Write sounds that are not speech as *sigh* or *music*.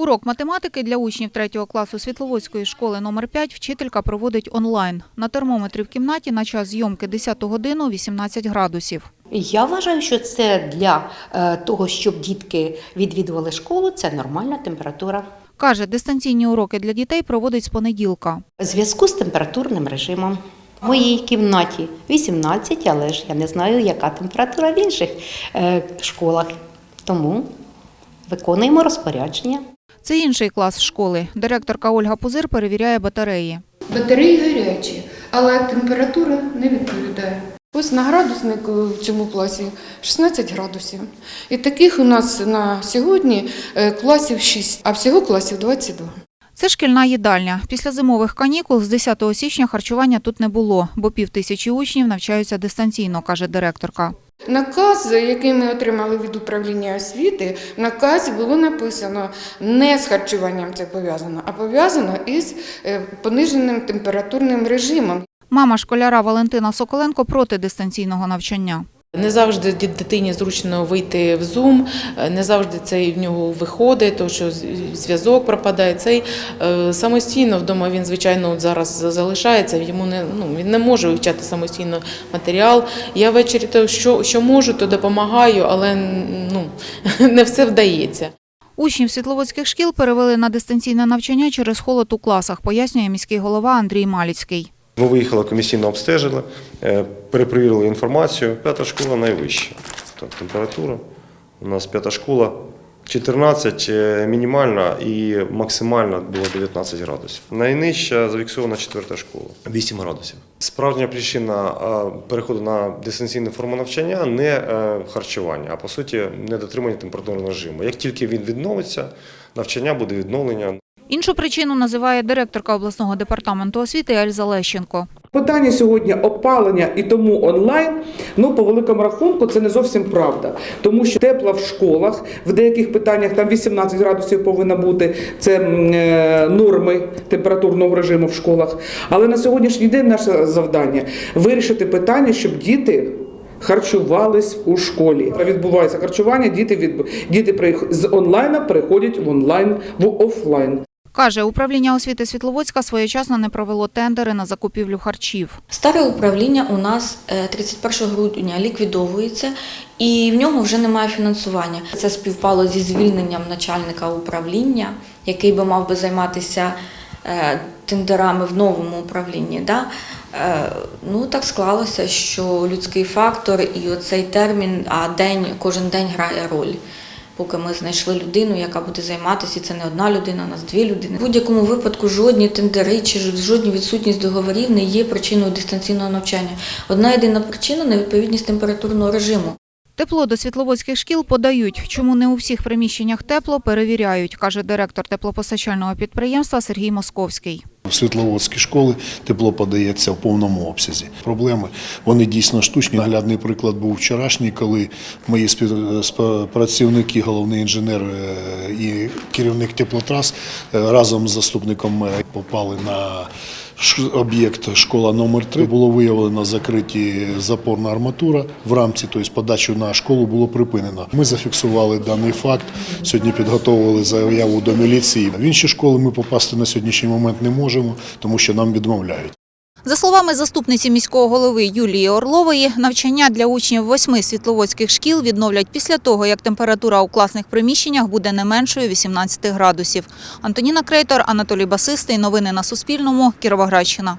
Урок математики для учнів 3 класу Світловодської школи номер 5 вчителька проводить онлайн. На термометрі в кімнаті на час зйомки 10 годину 18 градусів. Я вважаю, що це для е, того, щоб дітки відвідували школу, це нормальна температура. Каже, дистанційні уроки для дітей проводить з понеділка. Зв'язку з температурним режимом. В моїй кімнаті 18, але ж я не знаю, яка температура в інших е, школах. Тому виконуємо розпорядження. Це інший клас школи. Директорка Ольга Пузир перевіряє батареї. Батареї гарячі, але температура не відповідає. Ось на градуснику в цьому класі 16 градусів. І таких у нас на сьогодні е, класів 6, а всього класів 22. Це шкільна їдальня. Після зимових канікул з 10 січня харчування тут не було, бо пів тисячі учнів навчаються дистанційно, каже директорка. Наказ, який ми отримали від управління освіти, в наказі було написано не з харчуванням це пов'язано, а пов'язано із е, пониженим температурним режимом. Мама школяра Валентина Соколенко проти дистанційного навчання. Не завжди дитині зручно вийти в Zoom, е, не завжди це в нього виходить, тому що зв'язок пропадає. Цей е, самостійно вдома він, звичайно, от зараз залишається. Йому не ну він не може вивчати самостійно матеріал. Я ввечері то що, що можу, то допомагаю, але ну *laughs* не все вдається. Учнів світловодських шкіл перевели на дистанційне навчання через холод у класах, пояснює міський голова Андрій Маліцький. Ми виїхали, комісійно обстежили, е, перепровірили інформацію. П'ята школа найвища. Тобто температура. У нас п'ята школа 14 е, мінімальна і максимальна було 19 градусів. Найнижча зафіксована четверта школа 8 градусів. Справжня причина переходу на дистанційну форму навчання не е, харчування, а по суті недотримання температурного режиму. Як тільки він відновиться, навчання буде відновлення. Іншу причину називає директорка обласного департаменту освіти Ельза Лещенко. Питання сьогодні опалення і тому онлайн. Ну по великому рахунку це не зовсім правда, тому що тепла в школах в деяких питаннях там 18 градусів повинна бути. Це е, норми температурного режиму в школах. Але на сьогоднішній день наше завдання вирішити питання, щоб діти. Харчувались у школі. Відбувається харчування. Діти від діти з онлайна переходять в онлайн в офлайн. Каже, управління освіти Світловодська своєчасно не провело тендери на закупівлю харчів. Старе управління у нас е, 31 грудня ліквідовується і в нього вже немає фінансування. Це співпало зі звільненням начальника управління, який би мав би займатися е, тендерами в новому управлінні. Е, Ну так склалося, що людський фактор і оцей термін, а день кожен день грає роль. Поки ми знайшли людину, яка буде займатися, і це не одна людина, у нас дві людини. В будь-якому випадку жодні тендери чи жодні відсутність договорів не є причиною дистанційного навчання. Одна єдина причина невідповідність температурного режиму. Тепло до світловодських шкіл подають. Чому не у всіх приміщеннях тепло, перевіряють, каже директор теплопостачального підприємства Сергій Московський. Світловодські школи тепло подається в повному обсязі. Проблеми вони дійсно штучні. Наглядний приклад був вчорашній, коли мої співпрацівники, головний інженер е, і керівник теплотрас е, разом з заступником мера попали на об'єкт школа номер 3 Було виявлено закриті запорна арматура в рамці, тобто подачу на школу було припинено. Ми зафіксували даний факт. Сьогодні підготовили заяву до міліції. В інші школи ми попасти на сьогоднішній момент не можемо, тому що нам відмовляють. За словами заступниці міського голови Юлії Орлової, навчання для учнів восьми світловодських шкіл відновлять після того, як температура у класних приміщеннях буде не меншою 18 градусів. Антоніна Крейтор, Анатолій Басистий. Новини на Суспільному. Кіровоградщина.